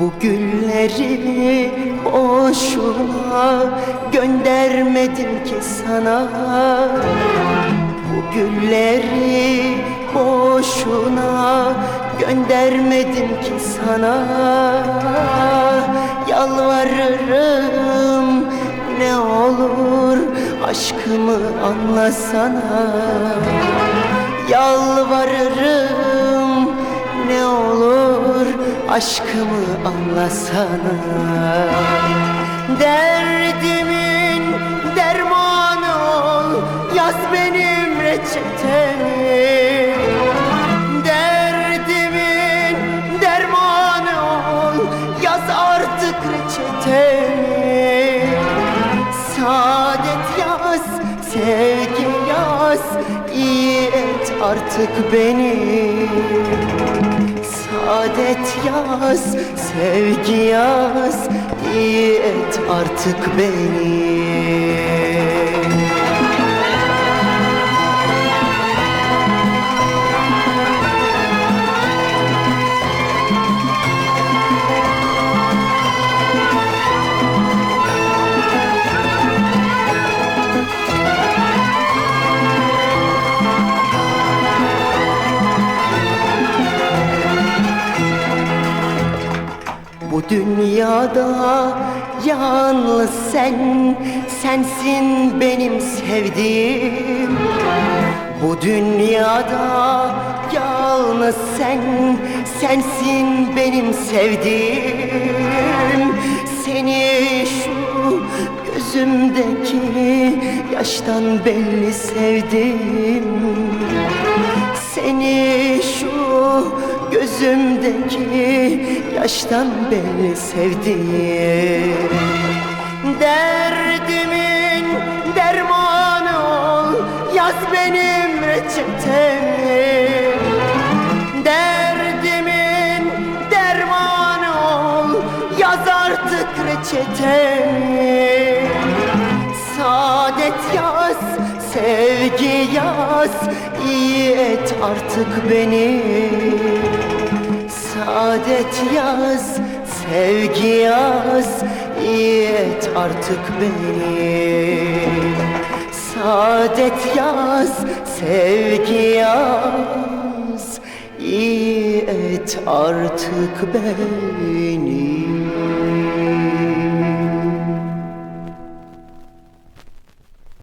Bu gülleri boşuna göndermedim ki sana. Bu gülleri boşuna göndermedim ki sana. Yalvarırım ne olur aşkımı anlasana. Yalvarırım aşkımı anlasana. Derdimin dermanı ol Yaz benim reçetemi Derdimin dermanı ol Yaz artık reçetemi Saadet yaz, sevgi yaz iyi et artık beni Saadet yaz, sevgi yaz iyi et artık beni Bu dünyada yalnız sen, sensin benim sevdiğim. Bu dünyada yalnız sen, sensin benim sevdiğim. Seni şu gözümdeki yaştan belli sevdim. Seni şu gözümdeki yaştan belli sevdiğim Derdimin dermanı ol Yaz benim reçetemi. Derdimin dermanı ol Yaz artık reçetemi. Saadet yaz, sevgi yaz iyi et artık beni Saadet yaz, sevgi yaz iyi et artık beni. Saadet yaz, sevgi yaz iyi et artık beni